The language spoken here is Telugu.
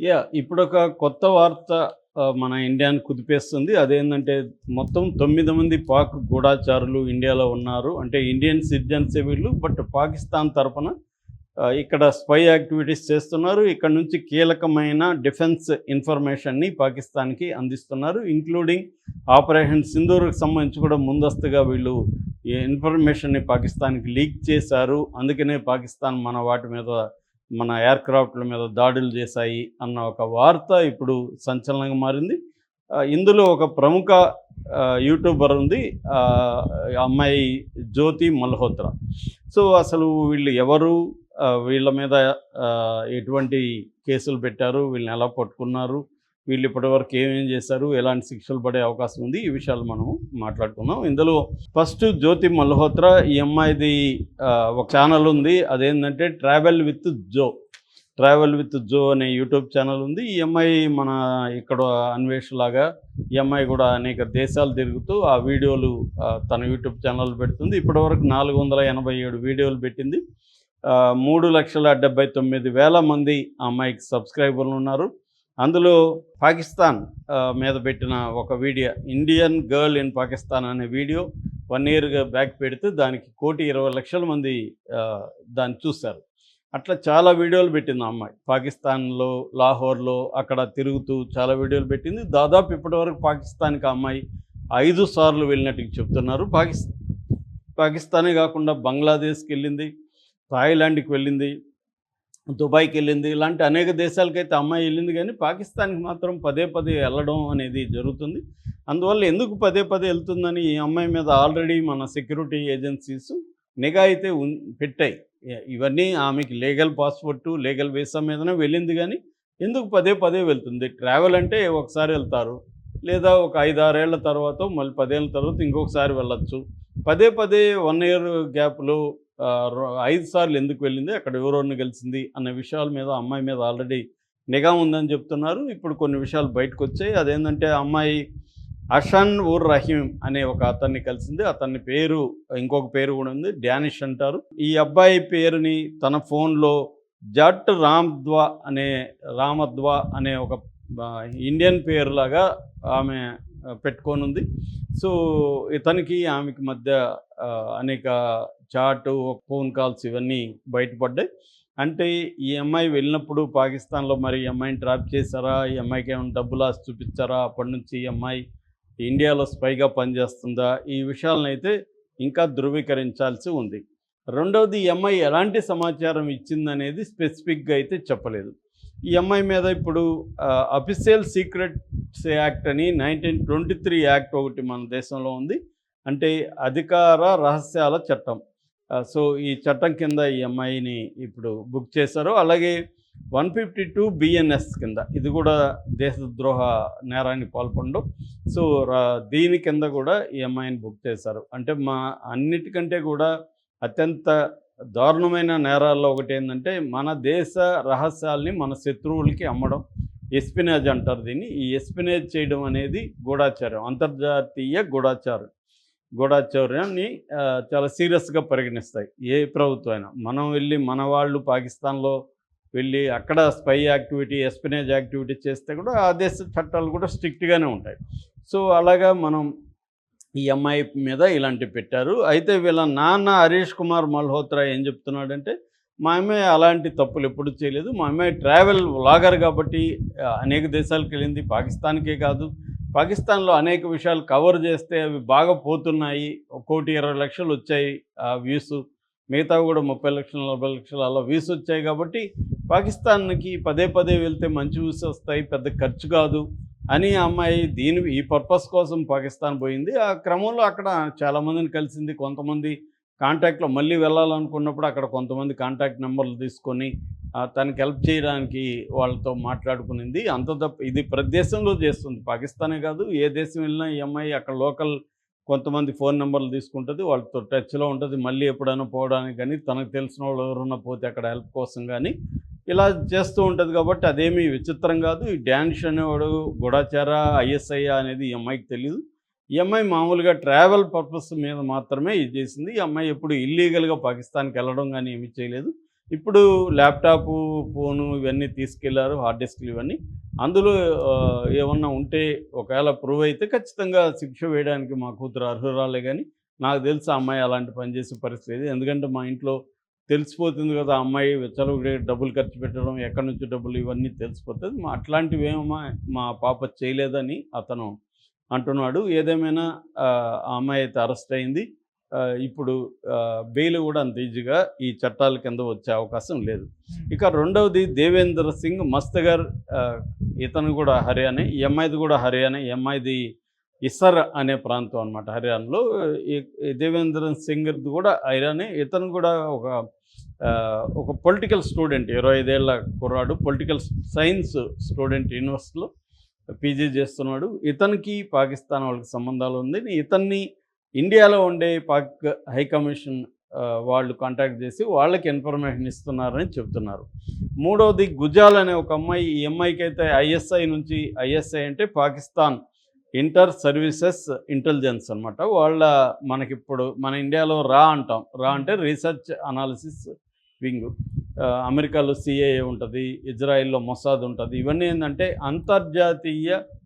యా ఇప్పుడు ఒక కొత్త వార్త మన ఇండియాని కుదిపేస్తుంది. అదేంటంటే మొత్తం తొమ్మిది మంది పాక్ గూఢాచారులు ఇండియాలో ఉన్నారు. అంటే ఇండియన్ సిటిజన్సే వీళ్ళు బట్ పాకిస్తాన్ తరపున ఇక్కడ స్పై యాక్టివిటీస్ చేస్తున్నారు. ఇక్కడ నుంచి కీలకమైన డిఫెన్స్ ఇన్ఫర్మేషన్ని పాకిస్తాన్కి అందిస్తున్నారు. ఇంక్లూడింగ్ ఆపరేషన్ సింధూర్కి సంబంధించి కూడా ముందస్తుగా వీళ్ళు ఈ ఇన్ఫర్మేషన్ని పాకిస్తాన్కి లీక్ చేశారు. అందుకనే పాకిస్తాన్ మన వాటి మీద మన ఎయిర్ క్రాఫ్ట్ల మీద దాడులు చేశాయి అన్న ఒక వార్త ఇప్పుడు సంచలనంగా మారింది. ఇందులో ఒక ప్రముఖ యూట్యూబర్ ఉంది అమ్మాయి జ్యోతి మల్హోత్రా. సో అసలు వీళ్ళు ఎవరు? వీళ్ళ మీద ఎటువంటి కేసులు పెట్టారు? వీళ్ళని ఎలా పట్టుకున్నారు? వీళ్ళు ఇప్పటివరకు ఏమేం చేశారు ఎలాంటి శిక్షలు పడే అవకాశం ఉంది ఈ విషయాలు మనం మాట్లాడుకుందాం. ఇందులో ఫస్ట్ జ్యోతి మల్హోత్రా ఈ అమ్మాయిది ఒక ఛానల్ ఉంది. అదేంటంటే travel with Jo travel with Jo అనే యూట్యూబ్ ఛానల్ ఉంది. ఈ అమ్మాయి మన ఇక్కడ అన్వేషలాగా ఈ అమ్మాయి కూడా అనేక దేశాలు తిరుగుతూ ఆ వీడియోలు తన యూట్యూబ్ ఛానల్ పెడుతుంది. ఇప్పటివరకు నాలుగు వందల ఎనభై ఏడు వీడియోలు పెట్టింది. మూడు లక్షల డెబ్బై తొమ్మిది వేల మంది అమ్మాయికి సబ్స్క్రైబర్లు ఉన్నారు. అందులో పాకిస్తాన్ మీద పెట్టిన ఒక video Indian girl in Pakistan అనే వీడియో వన్ ఇయర్గా బ్యాక్ పెడితే దానికి కోటి ఇరవై లక్షల మంది దాన్ని చూశారు. అట్లా చాలా వీడియోలు పెట్టింది అమ్మాయి. పాకిస్తాన్లో లాహోర్లో అక్కడ తిరుగుతూ చాలా వీడియోలు పెట్టింది. దాదాపు ఇప్పటివరకు పాకిస్తాన్కి అమ్మాయి ఐదు సార్లు వెళ్ళినట్టు చెప్తున్నారు. పాకిస్ పాకిస్తానే కాకుండా బంగ్లాదేశ్కి వెళ్ళింది థాయిలాండ్కి వెళ్ళింది. దుబాయ్కి వెళ్ళింది. ఇలాంటి అనేక దేశాలకైతే అమ్మాయి వెళ్ళింది కానీ పాకిస్తాన్కి మాత్రం పదే పదే వెళ్ళడం అనేది జరుగుతుంది. అందువల్ల ఎందుకు పదే పదే వెళ్తుందని ఈ అమ్మాయి మీద ఆల్రెడీ మన సెక్యూరిటీ ఏజెన్సీస్ నిఘా అయితే పెట్టాయి. ఇవన్నీ ఆమెకి లీగల్ పాస్పోర్టు లీగల్ వీసా మీదనే వెళ్ళింది కానీ ఎందుకు పదే పదే వెళ్తుంది? ట్రావెల్ అంటే ఒకసారి వెళ్తారు. లేదా ఒక ఐదు ఆరేళ్ళ తర్వాత మళ్ళీ పదేళ్ళ తర్వాత ఇంకొకసారి వెళ్ళొచ్చు. పదే పదే వన్ ఇయర్ గ్యాప్లో ఐదు సార్లు ఎందుకు వెళ్ళింది అక్కడ ఎవరోని గెలిచింది అన్న విషయాల మీద అమ్మాయి మీద ఆల్రెడీ నిఘా ఉందని చెప్తున్నారు. ఇప్పుడు కొన్ని విషయాలు బయటకు వచ్చాయి అదేంటంటే అమ్మాయి అషన్ ఉర్ రహీం అనే ఒక అతన్ని కలిసింది. అతని పేరు ఇంకొక పేరు కూడా ఉంది డానిష్ అంటారు. ఈ అబ్బాయి పేరుని తన ఫోన్లో జట్ రామ్ద్వా అనే రామద్వా అనే ఒక ఇండియన్ పేరులాగా ఆమె పెట్టుకోనుంది. పెట్టుకొని ఉంది సో ఇతనికి ఆమెకి మధ్య అనేక చాటు ఫోన్ కాల్స్ ఇవన్నీ బయటపడ్డాయి. అంటే ఈ అమ్మాయి వెళ్ళినప్పుడు పాకిస్తాన్లో మరి ఈ అమ్మాయిని ట్రాప్ చేశారా? ఈ అమ్మాయికి ఏమైనా డబ్బులు ఆశ చూపించారా? అప్పటి నుంచి ఈ అమ్మాయి ఇండియాలో స్పైగా పనిచేస్తుందా? ఈ విషయాలను అయితే ఇంకా ధృవీకరించాల్సి ఉంది. రెండవది ఈ అమ్మాయి ఎలాంటి సమాచారం ఇచ్చిందనేది స్పెసిఫిక్గా అయితే చెప్పలేదు. ఈ అమ్మాయి మీద ఇప్పుడు అఫీషియల్ సీక్రెట్స్ యాక్ట్ అని నైన్టీన్ ట్వంటీ త్రీ యాక్ట్ ఒకటి మన దేశంలో ఉంది. అంటే అధికార రహస్యాల చట్టం. సో ఈ చట్టం కింద ఈ అమ్మాయిని ఇప్పుడు బుక్ చేశారు. అలాగే వన్ ఫిఫ్టీ టూ బిఎన్ఎస్ కింద. ఇది కూడా దేశద్రోహ నేరానికి పాల్పడడం సో రా- దీని కింద కూడా ఈ అమ్మాయిని బుక్ చేశారు. అంటే మా అన్నిటికంటే కూడా అత్యంత దారుణమైన నేరాల్లో ఒకటి ఏంటంటే మన దేశ రహస్యాల్ని మన శత్రువులకి అమ్మడం ఎస్పినేజ్ అంటారు దీన్ని. ఈ ఎస్పినేజ్ చేయడం అనేది గూఢాచారం అంతర్జాతీయ గూఢాచారం. గూఢాచార్యాన్ని చాలా సీరియస్గా పరిగణిస్తాయి. ఏ ప్రభుత్వం అయినా. మనం వెళ్ళి మన వాళ్ళు పాకిస్తాన్లో వెళ్ళి అక్కడ స్పై యాక్టివిటీ ఎస్పినేజ్ యాక్టివిటీ చేస్తే కూడా ఆ దేశ చట్టాలు కూడా స్ట్రిక్ట్గానే ఉంటాయి. సో అలాగా మనం ఈ అమ్మాయి మీద ఇలాంటివి పెట్టారు. అయితే వీళ్ళ నాన్న హరీష్ కుమార్ మల్హోత్రా ఏం చెప్తున్నాడంటే మా అమ్మాయి అలాంటి తప్పులు ఎప్పుడు చేయలేదు. మా అమ్మాయి ట్రావెల్ వ్లాగర్ కాబట్టి అనేక దేశాలకు వెళ్ళింది. పాకిస్తాన్కే కాదు. పాకిస్తాన్లో అనేక విషయాలు కవర్ చేస్తే అవి బాగా పోతున్నాయి. ఒక్కోటి ఇరవై లక్షలు వచ్చాయి ఆ వ్యూస్. మిగతా కూడా ముప్పై లక్షలు నలభై లక్షలు అలా వ్యూస్ వచ్చాయి కాబట్టి పాకిస్తాన్కి పదే పదే వెళ్తే మంచి వ్యూస్ వస్తాయి. పెద్ద ఖర్చు కాదు. అని ఆ అమ్మాయి దీని ఈ పర్పస్ కోసం పాకిస్తాన్ పోయింది. ఆ క్రమంలో అక్కడ చాలామందిని కలిసింది. కొంతమంది కాంటాక్ట్లో మళ్ళీ వెళ్ళాలనుకున్నప్పుడు అక్కడ కొంతమంది కాంటాక్ట్ నెంబర్లు తీసుకొని తనకి హెల్ప్ చేయడానికి వాళ్ళతో మాట్లాడుకునింది. అంత తప్ప ఇది ప్రదేశంలో చేస్తుంది. పాకిస్తానే కాదు ఏ దేశం వెళ్ళినా ఈ అమ్మాయి అక్కడ లోకల్ కొంతమంది ఫోన్ నెంబర్లు తీసుకుంటుంది. వాళ్ళతో టచ్లో ఉంటుంది. మళ్ళీ ఎప్పుడైనా పోవడానికి కానీ తనకు తెలిసిన వాళ్ళు ఎవరన్నా పోతే అక్కడ హెల్ప్ కోసం కానీ ఇలా చేస్తూ ఉంటుంది కాబట్టి అదేమీ విచిత్రం కాదు. ఈ డ్యాన్స్ అనేవాడు గుడాచార ఐఎస్ఐ అనేది ఈ అమ్మాయికి తెలియదు ఈ అమ్మాయి మామూలుగా ట్రావెల్ పర్పస్ మీద మాత్రమే ఇది చేసింది. ఈ అమ్మాయి ఎప్పుడు ఇల్లీగల్గా పాకిస్తాన్కి వెళ్ళడం కానీ ఏమీ చేయలేదు. ఇప్పుడు ల్యాప్టాప్ ఫోను ఇవన్నీ తీసుకెళ్ళారు హార్డ్ డిస్క్లు ఇవన్నీ. అందులో ఏమన్నా ఉంటే ఒకవేళ ప్రూవ్ అయితే ఖచ్చితంగా శిక్ష వేయడానికి మా కూతురు అర్హురాలే కానీ నాకు తెలిసి ఆ అమ్మాయి అలాంటి పని చేసే పరిస్థితి లేదు. ఎందుకంటే మా ఇంట్లో తెలిసిపోతుంది కదా అమ్మాయి విచ్చలవిడి డబ్బులు ఖర్చు పెట్టడం ఎక్కడి నుంచి డబ్బులు ఇవన్నీ తెలిసిపోతుంది. మా అట్లాంటివి ఏమో మా పాప చేయలేదని అతను అంటున్నాడు. ఏదేమైనా ఆ అమ్మాయి అయితే అరెస్ట్ అయింది. ఇప్పుడు బెయిల్ కూడా అంత ఈజీగా ఈ చట్టాల కింద వచ్చే అవకాశం లేదు. ఇక రెండవది దేవేంద్ర సింగ్ మస్తగర్ ఇతను కూడా హర్యానా ఈ అమ్మాయిది కూడా హర్యానా ఈ అమ్మాయిది ఇసర్ అనే ప్రాంతం అనమాట హర్యానాలో. దేవేంద్ర సింగ్ కూడా ఐరానే ఇతను కూడా ఒక ఒక పొలిటికల్ స్టూడెంట్. ఇరవై ఐదేళ్ళ కుర్రాడు. పొలిటికల్ సైన్స్ స్టూడెంట్ యూనివర్సిటీలో పీజీ చేస్తున్నాడు. ఇతనికి పాకిస్తాన్ వాళ్ళకి సంబంధాలు ఉంది. ఇతన్ని ఇండియాలో ఉండే పాక్ హై కమిషన్ వాళ్ళు కాంటాక్ట్ చేసి వాళ్ళకి ఇన్ఫర్మేషన్ ఇస్తున్నారని చెప్తున్నారు మూడవది గుజాల్ అనే ఒక అమ్మాయి. ఈ అమ్మాయికి అయితే ఐఎస్ఐ నుంచి ఐఎస్ఐ అంటే పాకిస్తాన్ ఇంటర్ సర్వీసెస్ ఇంటెలిజెన్స్ అనమాట వాళ్ళ మనకిప్పుడు మన ఇండియాలో రా అంటాం. రా అంటే రీసెర్చ్ అనాలిసిస్ వింగ్. అమెరికాలో సిఏఏ ఉంటుంది ఇజ్రాయిల్లో మొసాద్ ఉంటుంది. ఇవన్నీ ఏంటంటే అంతర్జాతీయ